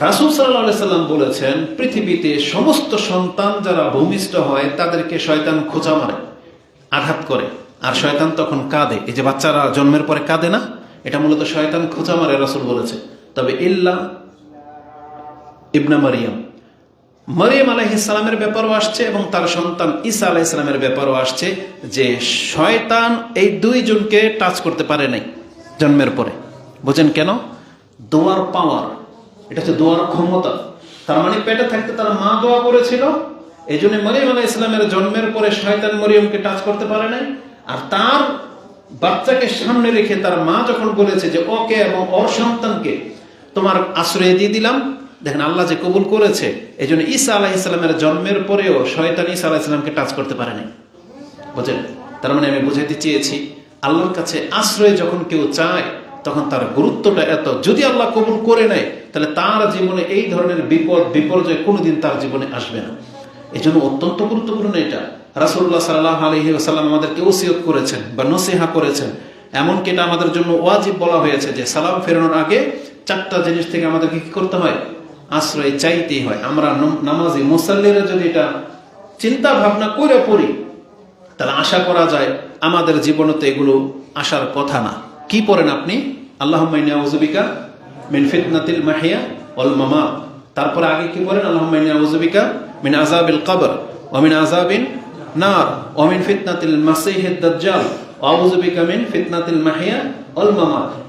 রাসুল সাল্লাহ সাল্লাম বলেছেন, পৃথিবীতে সমস্ত সন্তান যারা ভূমিষ্ঠ হয়, তাদেরকে শয়তান খোঁচা মারে, আঘাত করে। আর শয়তান তখন কাঁদে। এই যে বাচ্চারা জন্মের পরে কাঁদে না? এটা মূলত শয়তান খোঁচা মারে, রাসুল বলেছে। তবে ইল্লা ইবনা মারিয়াম। মরিয়ম আলাইহিসালামের ব্যাপারও আসছে এবং তার সন্তান ঈসা আলাইহিসালামের ব্যাপারও আসছে যে শয়তান এই দুইজনকে টাচ করতে পারে নাই জন্মের পরে। বুঝেন কেন? দোয়ার পাওয়ার। এটা হচ্ছে দোয়ার ক্ষমতা। তার মানে পেটে থাকতে তার মা দোয়া করেছিল এই জন্য মরিয়ম আলাহ ইসলামের জন্মের পরে শয়তান মরিয়মকে টাচ করতে পারে নাই। আর তার বাচ্চাকে সামনে রেখে তার মা যখন বলেছে যে, ওকে এবং ওর সন্তানকে তোমার আশ্রয় দিয়ে দিলাম। দেখেন আল্লাহ যে কবুল করেছে এই জন্য ঈসা আলাহ ইসলামের জন্মের পরেও শয়তান ঈসা আলাহ ইসলামকে টাচ করতে পারে নাই। বুঝলেন? তার মানে আমি বুঝাইতে চেয়েছি, আল্লাহর কাছে আশ্রয় যখন কেউ চায় তখন তার গুরুত্বটা এত। যদি আল্লাহ কবুল করে নেয়, তাহলে তার জীবনে এই ধরনের বিপদ, বিপর্যয় কোনোদিন তার জীবনে আসবে না। এই জন্য অত্যন্ত গুরুত্বপূর্ণ এটা। রাসুল্লাহ সাল্লাহ আলহি আসাল্লাম আমাদেরকে ওসিয়ত করেছেন বা নসিহা করেছেন। এমনকি এটা আমাদের জন্য ওয়াজিব বলা হয়েছে যে, সালাম ফেরানোর আগে চারটা জিনিস থেকে আমাদেরকে কি করতে হয়? আশ্রয় চাইতেই হয়। আমরা নম- নামাজি মুসাল্লিরা যদি এটা চিন্তা ভাবনা করে পড়ি, তাহলে আশা করা যায় আমাদের জীবনে তো এগুলো আসার কথা না। কি পড়েন আপনি? আল্লাহ উজুবিকা মিন মাহিয়া অল মামা তারপরে আগে কি পড়েন আল্লাহ উজুবিকা মিন আজাবিল কবর অমিন আজাবিন নার অমিন ফিতনাতিল মাসিহিদ মাহিয়া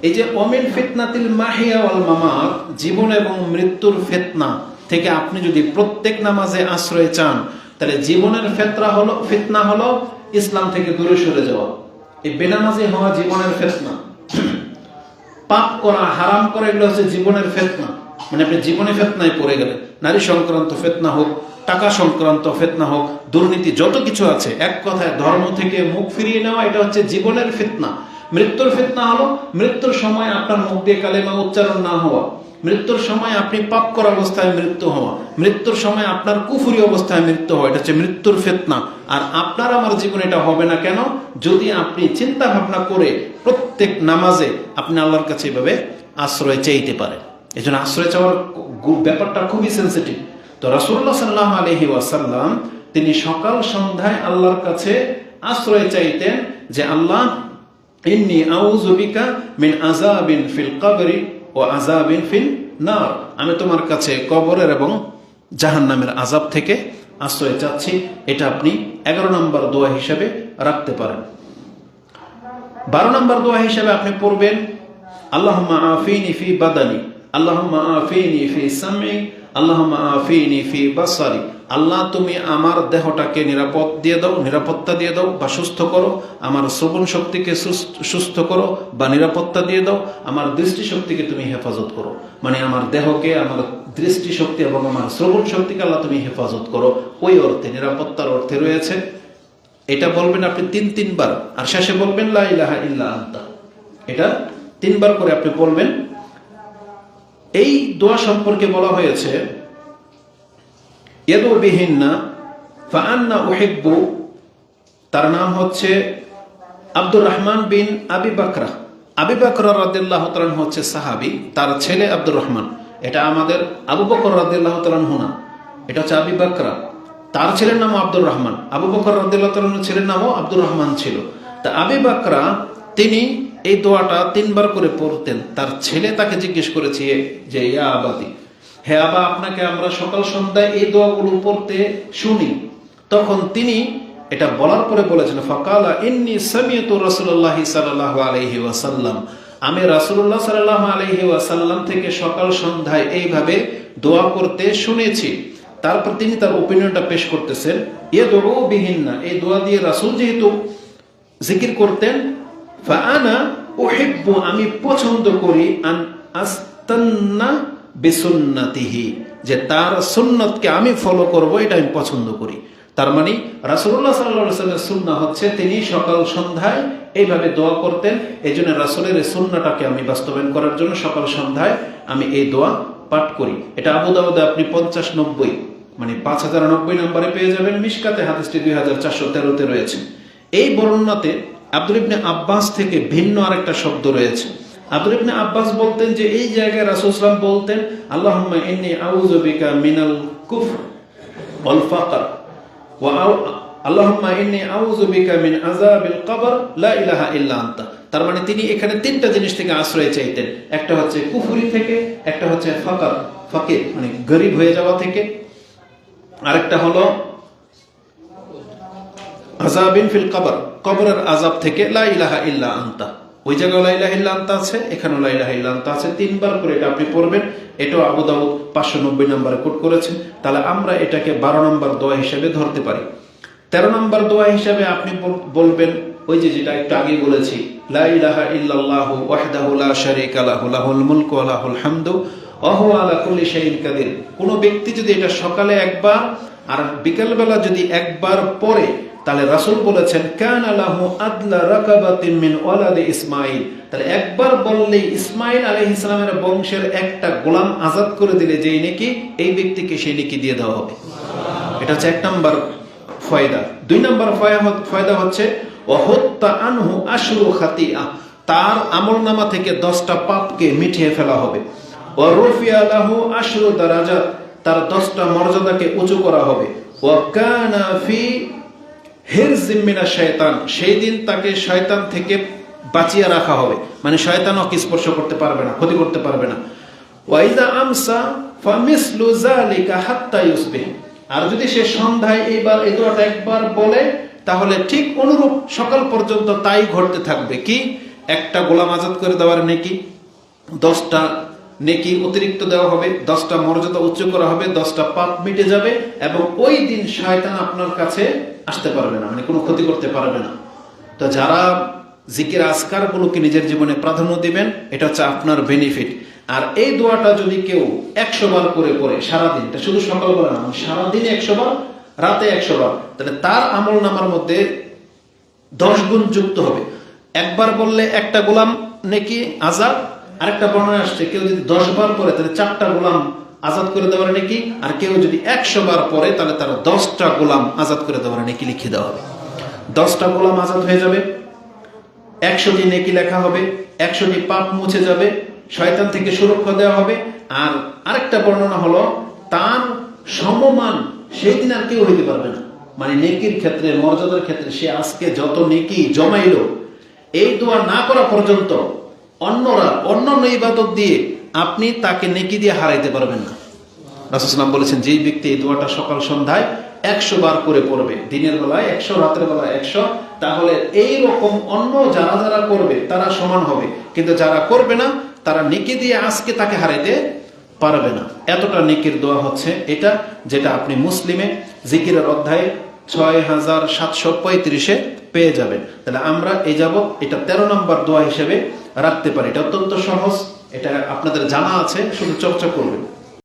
এই যে অমিন ফিতনাতিল মাহিয়া অল মামা জীবন এবং মৃত্যুর ফিতনা থেকে আপনি যদি প্রত্যেক নামাজে আশ্রয় চান, তাহলে জীবনের ফেতরা হলো ফিতনা হলো ইসলাম থেকে দূরে সরে যাওয়া। এই বেনামাজি হওয়া জীবনের ফেতনা। পাপ করা, হারাম করা, এগুলো হচ্ছে জীবনের ফেতনা। মানে আপনি জীবনে ফেতনায় পড়ে গেলে নারী সংক্রান্ত ফেতনা হোক, টাকা সংক্রান্ত ফেতনা হোক, দুর্নীতি, যত কিছু আছে, এক কথায় ধর্ম থেকে মুখ ফিরিয়ে নেওয়া, এটা হচ্ছে জীবনের ফেতনা। মৃত্যুর ফেতনা হলো, মৃত্যুর সময় আপনার মুখ দিয়ে কালেমা উচ্চারণ না হওয়া। মৃত্যুর সময় আপনি পাপ করা অবস্থায় মৃত্যু হওয়া। মৃত্যুর সময় আপনার কুফুরি অবস্থায় মৃত্যু হওয়া। এটা হচ্ছে মৃত্যুর ফেতনা। আর আপনার আমার জীবনে এটা হবে না কেন? যদি আপনি চিন্তা ভাবনা করে প্রত্যেক নামাজে আপনি আল্লাহর কাছে এভাবে আশ্রয় চাইতে পারেন। এই জন্য আশ্রয় চাওয়ার ব্যাপারটা খুবই সেন্সিটিভ তো রাসুল্লাহ সাল্লাহ আলহি ওয়াসাল্লাম, তিনি সকাল সন্ধ্যায় আল্লাহর কাছে আশ্রয় চাইতেন যে, আল্লাহ, ইন্নি আউযুবিকা মিন আযাবিন ফিল কবরি ও আযাবিন ফিল নার। আমি তোমার কাছে কবরের এবং জাহান্নামের আযাব থেকে আশ্রয় চাচ্ছি, এটা আপনি এগারো নম্বর দোয়া হিসেবে রাখতে পারেন। বারো নম্বর দোয়া হিসেবে আপনি পড়বেন, আল্লাহুম্মা আফিনি ফি বাদানি, আল্লাহুম্মা আফিনি ফি সাম'i আল্লাহুম্মা আফিনি ফি বাসারি। আল্লাহ, তুমি আমার দেহটাকে নিরাপদ দিয়ে দাও, নিরাপত্তা দিয়ে দাও বা সুস্থ করো। আমার শ্রবণ শক্তিকে সুস্থ- করো বা নিরাপত্তা দিয়ে দাও। আমার দৃষ্টি শক্তিকে তুমি হেফাজত করো। মানে আমার দেহকে, আমার দৃষ্টি শক্তি এবং আমার শ্রবণ শক্তিকে আল্লাহ তুমি হেফাজত করো। ওই অর্থে, নিরাপত্তার অর্থে রয়েছে। এটা বলবেন আপনি তিন, তিনবার। আর শেষে বলবেন, লা ইলাহা ইল্লা আনতা। এটা তিনবার করে আপনি বলবেন। এই দোয়া সম্পর্কে বলা হয়েছে উহিব্বু তার নাম হচ্ছে আব্দুর রহমান বিন আবি বাকরা। আবি বাকরা রাদিল্লাহ হচ্ছে সাহাবি, তার ছেলে আব্দুর রহমান এটা আমাদের আবু বকর রাদিল্লাহ তালান না, এটা হচ্ছে আবি বাকরা। তার ছেলের নাম আব্দুর রহমান আবু বকর রাদিল্লাহ ছেলের নামও আব্দুর রহমান ছিল। তা আবি বাকরা, তিনি এই দোয়াটা তিনবার করে পড়তেন। তার ছেলে তাকে জিজ্ঞেস করেছে যে, ইয়া আবাদি হে আবা আপনাকে আমরা সকাল সন্ধ্যায় এই দোয়াগুলো পড়তে শুনি। তখন তিনি এটা বলার পরে বলেছেন, ফকালা ইন্নি সামিয়তু রাসূলুল্লাহি সাল্লাল্লাহু আলাইহি ওয়াসাল্লাম। আমি রাসূলুল্লাহ সাল্লাল্লাহু আলাইহি ওয়াসাল্লাম থেকে সকাল সন্ধ্যায় এইভাবে দোয়া করতে শুনেছি। তারপর তিনি তার ওপিনিয়নটা পেশ করতেছেন ইয়ে দোয়া বিহীন এই দোয়া দিয়ে রাসূল যেহেতু জিকির করতেন ফাআনা উহিব্বু, আমি পছন্দ করি, আন আস্তান্না বিসুন্নাতিহি, যে তার সুন্নতকে আমি ফলো করব, এটা আমি পছন্দ করি। তার মানে রাসূলুল্লাহ সাল্লাল্লাহু আলাইহি সাল্লামের সুন্নাহ হচ্ছে, তিনি সকাল সন্ধ্যায় এইভাবে দোয়া করতেন এই জন্য রাসূলের সুন্নাটাকে আমি বাস্তবায়ন করার জন্য সকাল সন্ধ্যায় আমি এই দোয়া পাঠ করি। এটা আবু দাউদে আপনি পঞ্চাশ নব্বই মানে পাঁচ হাজার নব্বই নম্বরে পেয়ে যাবেন, মিশকাতে হাদিসটি দুই হাজার চারশো তেরোতে রয়েছে। এই বর্ণনাতে আব্দুল ইবনে আব্বাস থেকে ভিন্ন আরেকটা শব্দ রয়েছে। আব্দুল আব্বাস বলতেন যে, এই জায়গায় সাল্লাল্লাহু বলতেন আউযু মিনাল মিন আনতা। তার মানে তিনি এখানে তিনটা জিনিস থেকে আশ্রয় চাইতেন। একটা হচ্ছে কুফুরি থেকে, একটা হচ্ছে ফাকর, ফাকির মানে গরিব হয়ে যাওয়া থেকে। আরেকটা হলো আজাবিন ফিল কবর, কবরের আজাব থেকে, লা ইলাহা ইল্লা আনতা। ওই জায়গায় ইল্লা আছে, এখানেও আনতা আছে। তিনবার করে এটা আপনি পড়বেন। এটাও আবু দাউদ পাঁচশো নব্বই নম্বরে কোট করেছেন। তাহলে আমরা এটাকে বারো নম্বর দোয়া হিসেবে ধরতে পারি। তেরো নম্বর দোয়া হিসেবে আপনি বলবেন, ওই যে যেটা একটু আগে বলেছি ইলাহা ইল্লাল্লাহু লাহুল আলা কোন ব্যক্তি যদি এটা সকালে একবার, আর বিকালবেলা যদি একবার পড়ে তাহলে রাসুল বলেছেন, কান আলাহু আদলা রাকাবাতিন মিন ওয়ালাদি ইসমাঈল। তাহলে একবার বললেই ইসমাঈল আলাইহিস সালামের বংশের একটা গোলাম আজাদ করে দিলে যেই নাকি, এই ব্যক্তিকে সেই নাকি দিয়ে দেওয়া হবে। এটা হচ্ছে এক নম্বর ফয়দা। দুই নম্বর ফয়া- ফয়দা হচ্ছে অহত্যা আনহু আশরু খাতিয়া তার আমল নামা থেকে দশটা পাপকে মিটিয়ে ফেলা হবে। ও রফিয়া লাহু আশরু দারাজা তার দশটা মর্যাদাকে উঁচু করা হবে। ও কানা ফি হিরজিমিনা শয়তান সেই দিন তাকে শয়তান থেকে বাঁচিয়ে রাখা হবে। মানে শয়তান ওকে স্পর্শ করতে পারবে না, ক্ষতি করতে পারবে না। ওয়াইদা আমসা ফামিসলু যালিকা হাত্তা ইউসবিহ। আর যদি সে সন্ধ্যায় এইবার এই দোয়াটা একবার বলে, তাহলে ঠিক অনুরূপ সকাল পর্যন্ত তাই ঘটতে থাকবে। কি? একটা গোলাম আজাদ করে দেওয়ার নেকি? দশটা নেকি অতিরিক্ত দেওয়া হবে, দশটা মর্যাদা উচ্চ করা হবে, দশটা পাপ মিটে যাবে এবং ওই দিন শয়তান আপনার কাছে আসতে পারবে না মানে কোনো ক্ষতি করতে পারবে না। তো যারা জিকির আজকার গুলোকে নিজের জীবনে প্রাধান্য দিবেন, এটা হচ্ছে আপনার বেনিফিট আর এই দোয়াটা যদি কেউ একশো বার করে করে সারাদিন, এটা শুধু সকালবেলা না সারাদিনে একশো বার, রাতে একশো বার, তাহলে তার আমল নামার মধ্যে দশ গুণ যুক্ত হবে। একবার বললে একটা গোলাম নেকি, আজাদ আরেকটা বর্ণনা আসছে, কেউ যদি দশ বার পরে তাহলে চারটা গোলাম আজাদ করে দেওয়ার নাকি? আর কেউ যদি একশো বার পরে তাহলে তার দশটা গোলাম আজাদ করে দেওয়ার নেকি লিখে দেওয়া হবে। দশটা গোলাম আজাদ হয়ে যাবে, একশো একশোটি নেকি লেখা হবে, একশো একশোটি পাপ মুছে যাবে, শয়তান থেকে সুরক্ষা দেওয়া হবে। আর আরেকটা বর্ণনা হলো, তার সমমান সেই দিন আর কেউ হইতে পারবে না। মানে নেকির ক্ষেত্রে, মর্যাদার ক্ষেত্রে সে আজকে যত নেকি জমাইলো, এই দোয়া না করা পর্যন্ত অন্যরা অন্য ইবাদত দিয়ে আপনি তাকে নেকি দিয়ে হারাইতে পারবেন না। রাসুসলাম বলেছেন, যেই ব্যক্তি এই দোয়াটা সকাল সন্ধ্যায় একশো বার করে পড়বে, দিনের বেলায় একশো, রাতের বেলায় একশো, তাহলে এই রকম অন্য যারা যারা করবে, তারা সমান হবে। কিন্তু যারা করবে না, তারা নেকি দিয়ে আজকে তাকে হারাইতে পারবে না। এতটা নেকির দোয়া হচ্ছে এটা, যেটা আপনি মুসলিমে জিকিরের অধ্যায়ে ছয় হাজার সাতশো পঁয়ত্রিশে পেয়ে যাবেন। তাহলে আমরা এই যাব, এটা তেরো নম্বর দোয়া হিসেবে রাখতে পারে। এটা অত্যন্ত সহজ। এটা আপনাদের জানা আছে শুধু চর্চা করবেন।